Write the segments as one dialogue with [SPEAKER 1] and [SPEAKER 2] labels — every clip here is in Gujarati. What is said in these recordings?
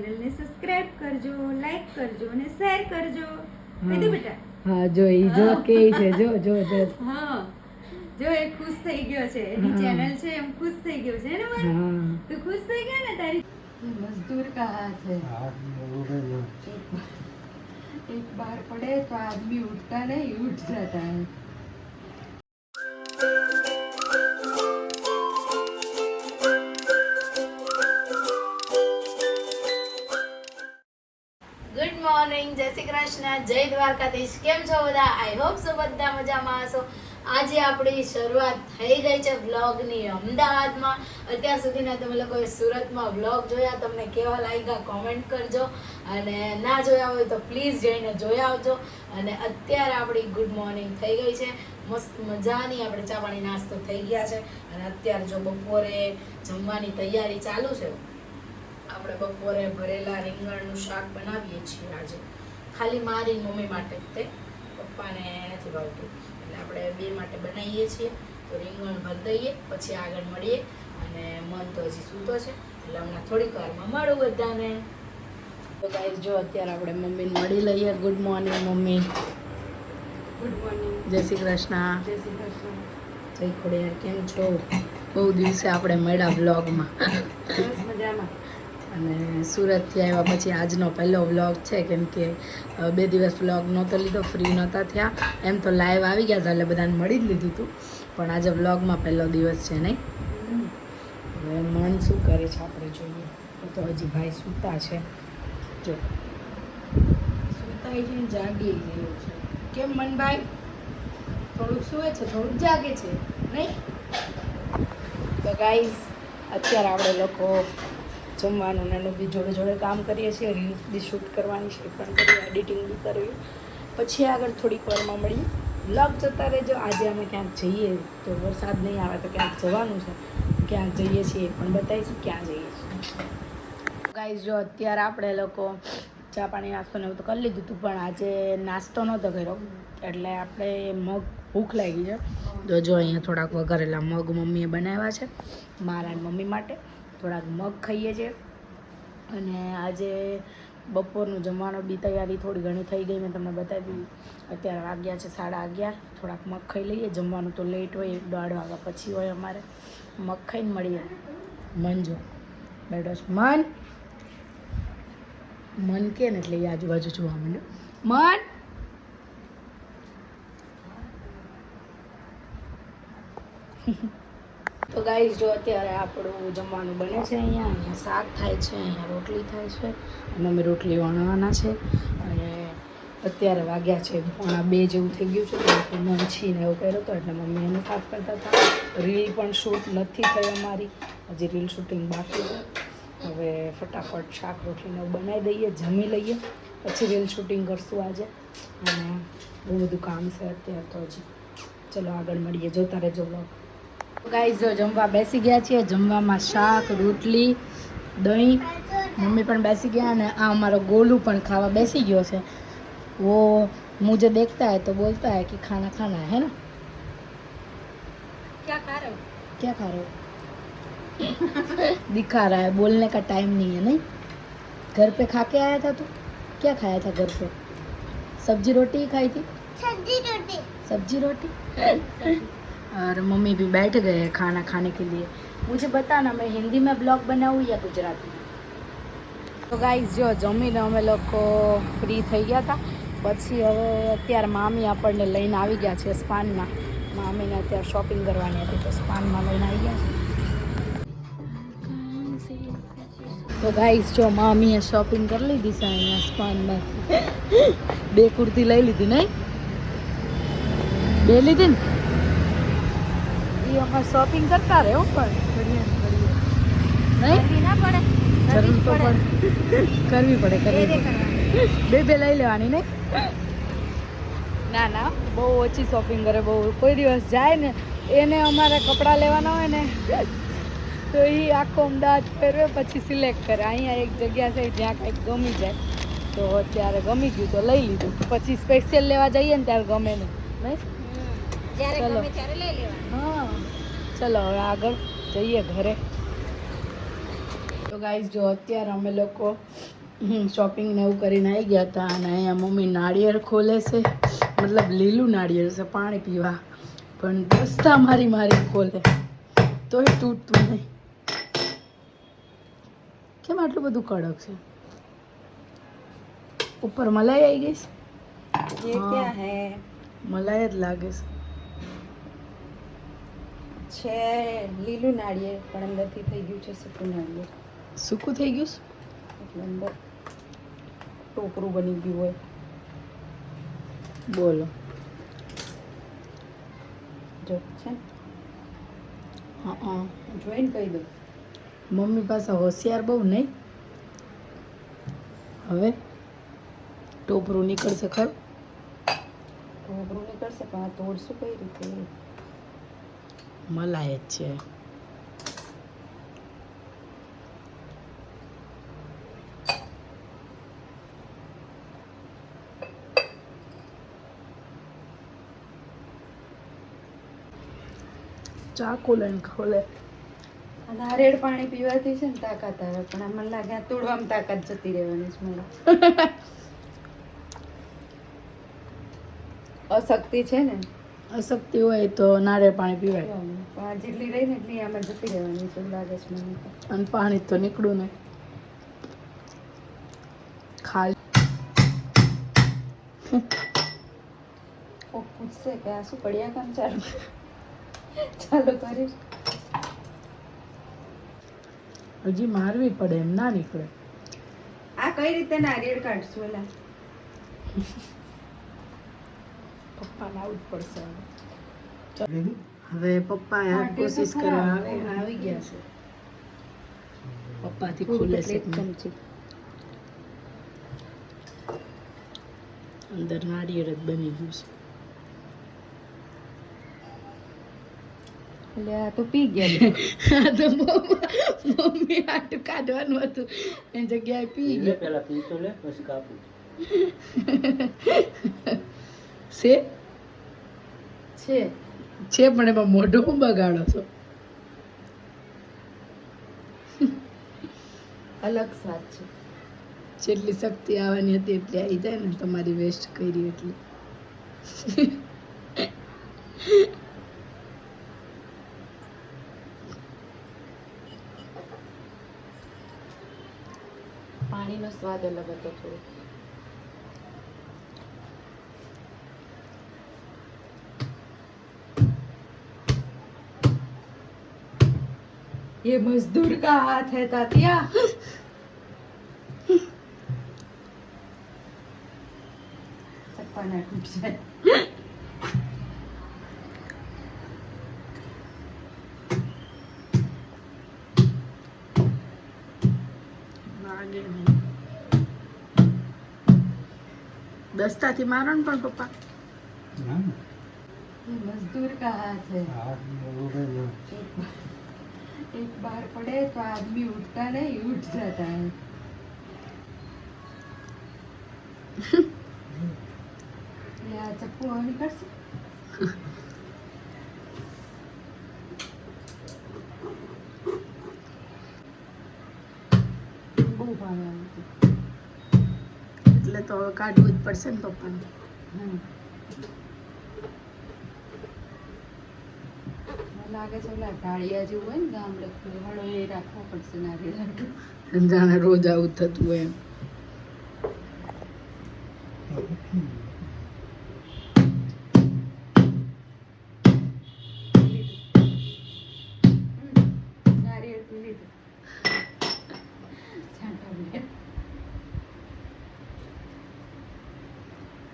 [SPEAKER 1] ચેનલને સબસ્ક્રાઇબ કરજો લાઈક કરજો અને શેર કરજો. કીધું બેટા?
[SPEAKER 2] હા જો ઈ જો કે છે જો જો જો.
[SPEAKER 1] હા. જો એ ખુશ થઈ ગયો છે. એની ચેનલ છે એમ ખુશ થઈ ગયો છે ને મને તું ખુશ થઈ ગયો ને તારી? મજદૂર કહા છે. એક બાર પડે તો આદમી ઉઠતા નહીં ઉઠ જતા
[SPEAKER 3] હે મોર્નિંગ જય શ્રી કૃષ્ણ. જય દ્વારકાધીશ. કેમ છો બધા? આઈ હોપ સો બધા મજામાં હશો. આજે આપણી શરૂઆત થઈ ગઈ છે વ્લોગની અમદાવાદમાં. અત્યાર સુધીના તમે લોકોએ સુરતમાં વ્લોગ જોયા. તમને કેવા લાગ્યા કોમેન્ટ કરજો. અને ના જોયા હોય તો પ્લીઝ જઈને જોઈ આવજો. અને અત્યારે આપણી ગુડ મોર્નિંગ થઈ ગઈ છે. મસ્ત મજાની આપણે ચા પાણી નાસ્તો થઈ ગયા છે. અને અત્યારે જો બપોરે જમવાની તૈયારી ચાલુ છે આપણે બપોરે ભરેલા રીંગણનું શાક બનાવીએ છીએ આજે. ખાલી મારી મમ્મી માટે તે. પપ્પાને નથી ભાવતું. એટલે આપણે બે માટે બનાવીએ છીએ. તો રીંગણ ભરી દઈએ પછી આગળ મળીએ અને મન તો હજી સૂતો છે. એટલે હમણાં થોડીક વારમાં મળું બધાને. તો ગાઈસ જો અત્યારે આપણે મમ્મીને મળી લઈએ. Good morning mummy.
[SPEAKER 1] Good morning
[SPEAKER 3] Jai Shri Krishna.
[SPEAKER 1] જય શ્રી કૃષ્ણ.
[SPEAKER 3] જય ખોડિયાર કેમ છો? બહુ દિવસે આપણે મળ્યા વ્લોગમાં
[SPEAKER 1] મજામાં.
[SPEAKER 3] અને સુરતથી આવ્યા પછી આજનો પહેલો વ્લોગ છે, કેમ કે બે દિવસ વ્લોગ નહોતો લીધો ફ્રી નહોતા થયા. એમ તો લાઈવ આવી ગયા હતા, એટલે બધાને મળી જ લીધું હતું પણ આજે વ્લોગમાં પહેલો દિવસ છે નહીં? હવે મન શું કરે છે આપણે જોઈએ. તો હજી ભાઈ સૂતા છે. જો. સૂતા છે જાગી ગયો છે. કેમ મનભાઈ? થોડુંક સૂવે છે, થોડુંક જાગે છે, નહીં? તો ગાઈઝ અત્યારે આપણે લોકો જમવાનું ને એનું બી જોડે જોડે કામ કરીએ છીએ રીલ્સ બી શૂટ કરવાની છે પણ કરીએ એડિટિંગ બી કરવી. પછી આગળ થોડીક વારમાં મળીએ બ્લોગ જતા રહેજો. આજે અમે ક્યાંક જઈએ, તો વરસાદ નહીં આવે તો ક્યાંક જવાનું છે. ક્યાંક જઈએ છીએ પણ બતાવીશું, ક્યાં જઈએ છીએ. ગાઈઝ જો અત્યારે આપણે લોકો ચા પાણી, નાસ્તો ને એવું તો કરી લીધું હતું, પણ આજે નાસ્તો નહોતો કર્યો. એટલે આપણે મગ ભૂખ લાગી છે. તો જો અહીંયા થોડાક વઘારેલા મગ મમ્મીએ બનાવ્યા છે, મારા મમ્મી માટે. થોડાક મગ ખાઈએ છીએ. અને આજે બપોરનું જમવાનું બી તૈયારી થોડી ઘણી થઈ ગઈ, મેં તમને બતાવી અત્યારે વાગ્યા છે સાડા અગિયાર, થોડાક મગ ખાઈ લઈએ. જમવાનું તો લેટ હોય એક દોઢ વાગ્યા પછી હોય અમારે. મગ ખાઈને મળીએ. મન જો બેઠો મન! મન કે ને એટલે એ આજુબાજુ જોવા માંડ્યો. મન! તો ગાઈઝ જો અત્યારે આપણું જમવાનું બને છે અહીંયા અહીંયા શાક થાય છે, અહીંયા રોટલી થાય છે, અને અમે રોટલી વણવાના છે, અને અત્યારે વાગ્યા છે પોણા બે જેવું થઈ ગયું છે, તો મચ્છી ને એવું કર્યો હતો, એટલે મમ્મી એને સાફ કરતા હતા. રીલ પણ શૂટ નથી થઈ અમારી, હજી રીલ શૂટિંગ બાકી છે. હવે ફટાફટ શાક રોટલીને બનાવી દઈએ, જમી લઈએ, પછી રીલ શૂટિંગ કરશું આજે. અને બહુ બધું કામ છે અત્યારે તો હજી. ચલો આગળ મળીએ જોતા રહેજો બ્લોગ ગાઈઝ જો જમવા બેસી ગયા છીએ જમવામાં શાક રોટલી દહીં મમ્મી પણ બેસી ગયા અને આ અમારો ગોલું પણ ખાવા બેસી ગયો છે वो मुझे देखता है तो बोलता है कि खाना खाना है ना
[SPEAKER 1] क्या खा रहे हो
[SPEAKER 3] क्या खा रहे हो दिखा रहा है बोलने का टाइम नहीं है नहीं घर पे खा के आया था तू क्या खाया था घर पे सब्जी रोटी ही खाई थी
[SPEAKER 4] सब्जी रोटी
[SPEAKER 3] सब्जी रोटी और मम्मी भी बैठ गए हैं खाना खाने के लिए मुझे बताना मैं हिंदी में ब्लॉग बनाऊँ या गुजराती में તો ગાઈઝ જો જમીને અમે લોકો ફ્રી થઈ ગયા હતા પછી હવે અત્યારે મામી આપણને લઈને આવી ગયા છે સ્પાનમાં મામીને અત્યારે શોપિંગ કરવાની હતી તો સ્પાનમાં લઈને આવી ગયા છે તો ગાઈઝ જો મામીએ શોપિંગ કરી લીધી છે અહીંયા સ્પાનમાં બે કુર્તી લઈ લીધી નહીં બે લીધી ને અમારે શોપિંગ કરતા રહે હો પણ જરૂર તો કરવી પડે કરવી બે બે લઈ લેવાની ને ના ના. બહુ ઓછી શોપિંગ કરે બહુ. કોઈ દિવસ જાય ને એને અમારે કપડાં લેવાના હોય ને તો એ આખો અમદાવાદ ફેરવે પછી સિલેક્ટ કરે. અહીંયા એક જગ્યા છે જ્યાં કંઈક ગમી જાય. તો અત્યારે ગમી ગયું તો લઈ લીધું. પછી સ્પેશિયલ લેવા જઈએ ને ત્યારે ગમે નહીં. નહીં? ચલો. હવે આગળ જઈએ ઘરે. તો ગાઈઝ જો અત્યારે અમે લોકો શોપિંગ ને એવું કરીને આવી ગયા હતા અને અહીંયા મમ્મી નાળિયેર ખોલે છે. મતલબ લીલું નાળિયેર છે પાણી પીવા. પણ દસ્તા મારી મારી ખોલે. તોય તૂટતું નહીં. કેમ આટલું બધું કડક છે? ઉપર મલાઈ આવી ગઈ છે? મલાઈ જ લાગે છે.
[SPEAKER 1] છે લીલું નાળિયેર પણ અંદરથી થઈ ગયું છે સૂકું નાળિયેર.
[SPEAKER 3] સૂકું થઈ ગયું
[SPEAKER 1] એટલે અંદર ટોપરું બની ગયું હોય.
[SPEAKER 3] બોલો.
[SPEAKER 1] જો છે
[SPEAKER 3] હા
[SPEAKER 1] જોઈને કહી દો.
[SPEAKER 3] મમ્મી પાસે હોશિયાર બહુ નહીં? હવે? ટોપરું નીકળશે ખરું?
[SPEAKER 1] ટોપરું નીકળશે પણ આ તોડશું કઈ રીતે?
[SPEAKER 3] મલાય જ છે ચાકુ લઈને ખોલે.
[SPEAKER 1] આ નારિયેળ પાણી પીવાથી છે ને તાકાત આવે પણ આ મને લાગે તોડવામાં તાકાત જતી રહેવાની છે મને. અશક્તિ છે ને.
[SPEAKER 3] અશક્તિ હોય તો નારે પાણી પીવાય.
[SPEAKER 1] પણ જેટલી રહી ને એટલી આમાં જતી રહેવાની છે લાગે છે મને.
[SPEAKER 3] અને પાણી તો નીકળું ને ખાલી.
[SPEAKER 1] કોક પૂછશે કે આ શું પડ્યા કામ ચાલુ ચાલુ કરીશ
[SPEAKER 3] હજી મારવી પડે એમ ના નીકળે.
[SPEAKER 1] આ કઈ રીતે નારિયેળ કાઢશું એલા
[SPEAKER 3] પપ્પાને આવું જ પડશે હવે. પપ્પા આ કોશિશ કરવા આવે. આવી ગયા છે. પપ્પાથી ખુલે છે. અંદર નાળિયેર જ બની ગયું છે.
[SPEAKER 1] એટલે આ તો પી ગયા
[SPEAKER 3] આ તો મમ્મા- મમ્મી આટું કાઢવાનું હતું. એ જગ્યાએ પી
[SPEAKER 4] ગયા
[SPEAKER 3] ગયો.
[SPEAKER 4] પેલા પીતો લે પછી કાપું.
[SPEAKER 3] છે?
[SPEAKER 1] છે.
[SPEAKER 3] છે પણ એમાં મોઢું હું બગાડો છો?
[SPEAKER 1] અલગ સ્વાદ છે.
[SPEAKER 3] જેટલી શક્તિ આવવાની હતી એટલી આવી જાય ને તમારી વેસ્ટ કરી એટલી.
[SPEAKER 1] પાણીનો સ્વાદ અલગ હતો થોડો. ये मजदूर का हाथ है तातिया ચપ્પા ના તૂટ જાય
[SPEAKER 3] લાગે નહીં દસ્તાથી મારો ને પણ પપ્પા
[SPEAKER 4] ના
[SPEAKER 1] ये मजदूर का हाथ है
[SPEAKER 4] હા
[SPEAKER 1] ટેક બહાર પડે તો આદમી ઉઠતા નહીં ઉઠ જતા હે. આ ચપ્પુ હવે નીકળશે બહુ ભાવે
[SPEAKER 3] એટલે તો કાઢવું જ પડશે ને પપ્પાને.
[SPEAKER 1] હમ. લાગે છે ઓલા ઢાળિયા જેવું હોય ને ગામડે હળો એ રાખવો પડશે નારિયેળ
[SPEAKER 3] જાણે રોજ આવું થતું હોય એમ.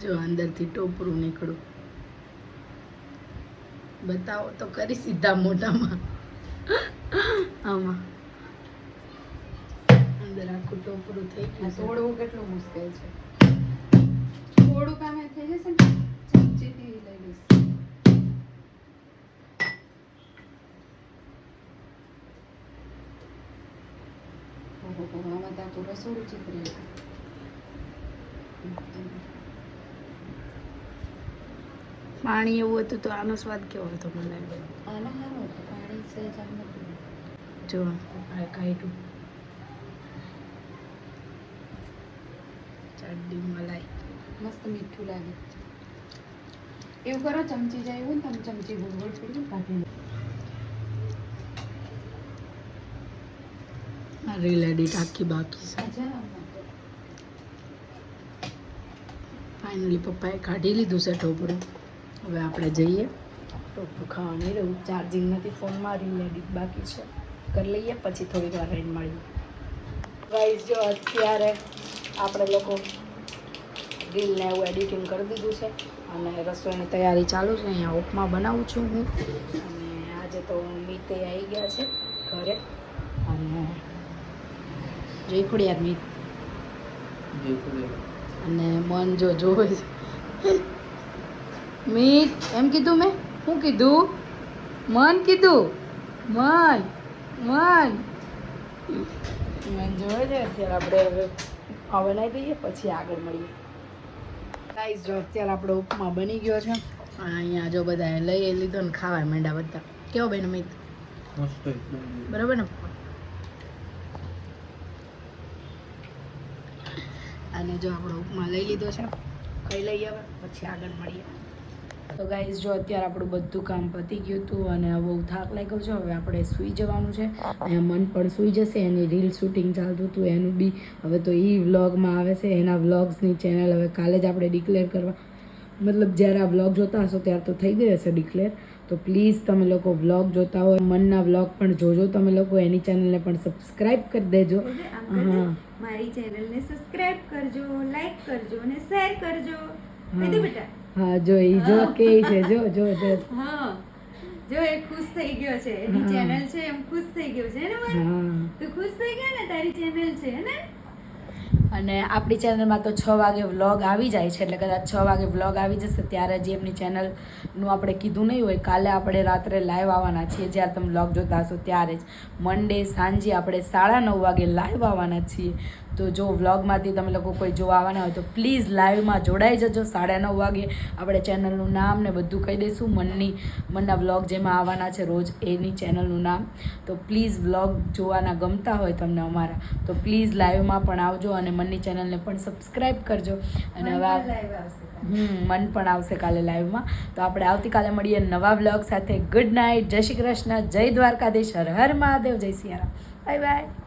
[SPEAKER 3] જો અંદરથી ટોપરું નીકળું બતાવો તો કરી સીધા મોઢામાં. આમાં. અંદર આખું ટોપરું થઈ ગયું
[SPEAKER 1] તોડવું કેટલું મુશ્કેલ છે? થોડું કામ થઈ જશે ને ચમચીથી લઈ લઈશ. ઓહો, આમાં તો આખું રસોડું ચીતરી
[SPEAKER 3] પાણી એવું હતું તો આનો સ્વાદ કેવો હતો મને? જો. કાઢ્યું. ચડ્ડી મલાઈ.
[SPEAKER 1] મસ્ત મીઠું લાગે. એવું કરો ચમચી જાય એવું તમે ચમચી ગુડગોડ પીડી કાઢી
[SPEAKER 3] રીલેડી ટાકી બાકી છે. ફાઇનલી પપ્પાએ કાઢી લીધું છે ઢોબરું હવે આપણે જઈએ. રોટલું ખાવા નહીં રહ્યું ચાર્જિંગ નથી ફોનમાં રીલ એડિટ બાકી છે. કરી લઈએ પછી થોડીક વાર રહીને મળીએ. ગાઈઝ જો અત્યારે આપણે લોકો રીલને એવું એડિટિંગ કરી દીધું છે અને રસોઈની તૈયારી ચાલુ છે. અહીંયા ઉપમા બનાવું છું હું. અને આજે તો મીતે આવી ગયા છે ઘરે. અને જોઈ ખોડિયાર મીત? અને મન જો જોવે છે. મીત એમ કીધું મેં? શું કીધું? મન કીધું? મન મન. મન જોવે છે અત્યારે આપણે હવે બનાવી દઈએ પછી આગળ મળીએ. ગાઈસ જો અત્યારે આપણો ઉપમા બની ગયો છે. અહીંયા જો બધા લઈ લીધો ને ખાવા માંડ્યા બધા. કેવો બેન મિત?
[SPEAKER 4] મસ્ત
[SPEAKER 3] બરાબર ને? અને જો આપણો ઉપમા લઈ લીધો છે. કઈ લઈએ હવે પછી આગળ મળીએ. તો ગાઈઝ જો અત્યારે આપણું બધું કામ પતી ગયું હતું અને બહુ થાક લાગ્યો છે હવે આપણે સૂઈ જવાનું છે. અને મન પણ સૂઈ જશે એની રીલ શૂટિંગ ચાલતું હતું એનું બી. હવે તો એ વ્લોગમાં આવે છે એના વ્લોગ્સની ચેનલ હવે કાલે જ આપણે ડિક્લેર કરવા. મતલબ જ્યારે આ વ્લોગ જોતા હશો ત્યારે તો થઈ ગઈ હશે ડિક્લેર તો પ્લીઝ તમે લોકો વ્લોગ જોતા હોય મનના વ્લોગ પણ જોજો તમે લોકો એની ચેનલને પણ સબસ્ક્રાઇબ કરી દેજો. હા.
[SPEAKER 1] મારી ચેનલને સબસ્ક્રાઇબ કરજો લાઈક કરજો અને શેર કરજો. બેટા.
[SPEAKER 2] હા જો એ જો કે છે જો જો જો.
[SPEAKER 1] હા. જો એ ખુશ થઈ ગયો છે. એની ચેનલ છે એમ ખુશ થઈ ગયો છે ને મન? તું ખુશ થઈ ગયો ને તારી ચેનલ છે ને?
[SPEAKER 3] અને આપણી ચેનલમાં તો છ વાગે વ્લોગ આવી જાય છે એટલે કદાચ છ વાગે વ્લોગ આવી જશે ત્યારે જે એમની ચેનલનું આપણે કીધું નહીં હોય કાલે આપણે રાત્રે લાઈવ આવવાના છીએ જ્યારે તમે વ્લોગ જોતા હશો ત્યારે જ. મંડે સાંજે આપણે સાડા નવ વાગે લાઈવ આવવાના છીએ. તો જો વ્લોગમાંથી તમે લોકો કોઈ જોવા આવવાના હોય તો પ્લીઝ લાઈવમાં જોડાઈ જજો. સાડા નવ વાગે આપણે ચેનલનું નામ ને બધું કહી દઈશું. મનની મનના વ્લોગ જેમાં આવવાના છે રોજ એની ચેનલનું નામ. તો પ્લીઝ વ્લોગ જોવાના ગમતા હોય તમને અમારા તો પ્લીઝ લાઈવમાં પણ આવજો અને મનની ચેનલને પણ સબસ્ક્રાઈબ કરજો. અને હવે હમ મન પણ આવશે કાલે લાઈવમાં. તો આપણે આવતીકાલે મળીએ નવા વ્લોગ સાથે. ગુડ નાઇટ જય શ્રી કૃષ્ણ. જય દ્વારકાધીશ. હર હર મહાદેવ. જય સિયારામ. Bye bye